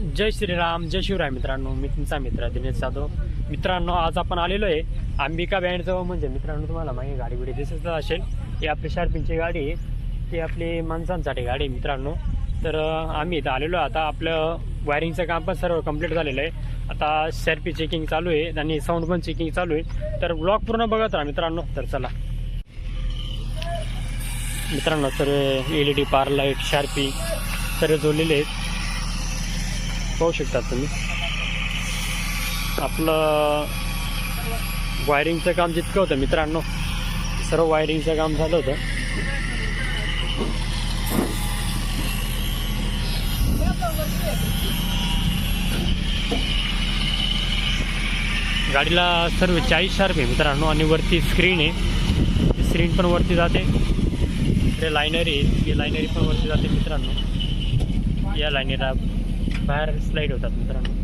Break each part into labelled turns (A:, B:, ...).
A: जय श्रीराम जय शिवराय मित्रांनो. मी तुमचा मित्र दिनेश जाधव. मित्रांनो आज आपण आलेलो आहे अंबिका बँडजवळ. म्हणजे मित्रांनो तुम्हाला मागे गाडी बिडी दिसत असेल. ही आपली शार्पिनची गाडी आहे. ती आपली माणसांसाठी गाडी आहे मित्रांनो. तर आम्ही इथं आलेलो आहे. आता आपलं वायरिंगचं काम पण सर्व कंप्लीट झालेलं आहे. आता शर्पी चेकिंग चालू आहे आणि साऊंड पण चेकिंग चालू आहे. तर ब्लॉक पूर्ण बघत राहा मित्रांनो. तर चला. मित्रांनो तर L E D par light sharpy सर्व जोडलेले आहेत. पाहू शकता तुम्ही. आपलं वायरिंगचं काम जितकं होतं मित्रांनो सर्व वायरिंगचं काम झालं होतं. गाडीला सर्व चाळीस शार्प आहे मित्रांनो आणि वरती स्क्रीन आहे. स्क्रीन पण वरती जाते. इकडे लायनरी आहे ही लायनरी पण वरती जाते मित्रांनो. या लायनीला बाहेर स्लाईड होतात मित्रांनो.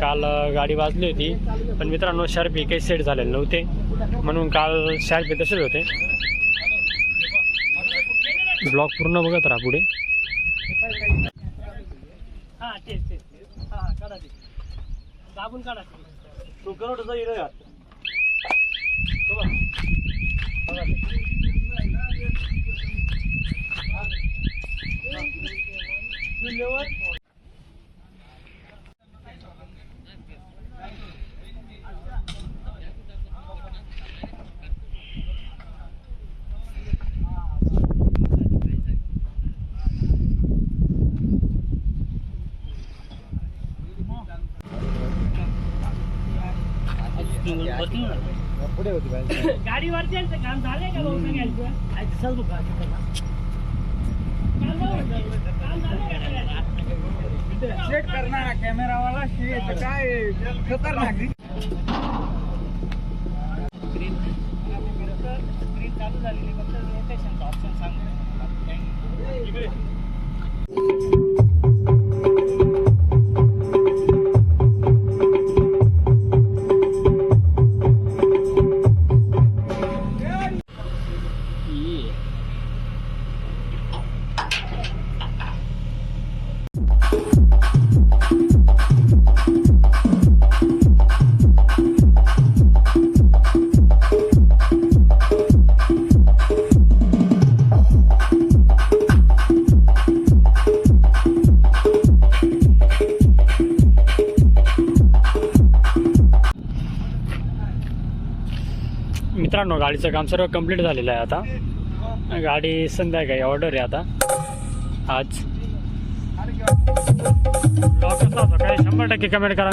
A: काल गाडी वाजली होती पण मित्रांनो शार्पी काही सेट झालेले नव्हते. म्हणून काल शार्पी तसेच होते. ब्लॉग पूर्ण बघत राहा पुढे. हा हा हा दाबून काढा तो. करोडचा हिरो आहे वाटतं. तो बघ. शून्यवर
B: पुढे होती
A: गाडीवरती काम झालंय का भाऊ.
B: चेक करणारा कॅमेरावाला शेत काय खतरनाक.
A: स्क्रीन चालू झालेली फक्त रोटेशनचा ऑप्शन सांग मित्रांनो गाडीचं काम सर्व कंप्लीट झालेलं आहे आता. गाडी संध्याकाळी ऑर्डर आहे आता. आज. काही शंभर टक्के कमेंट करा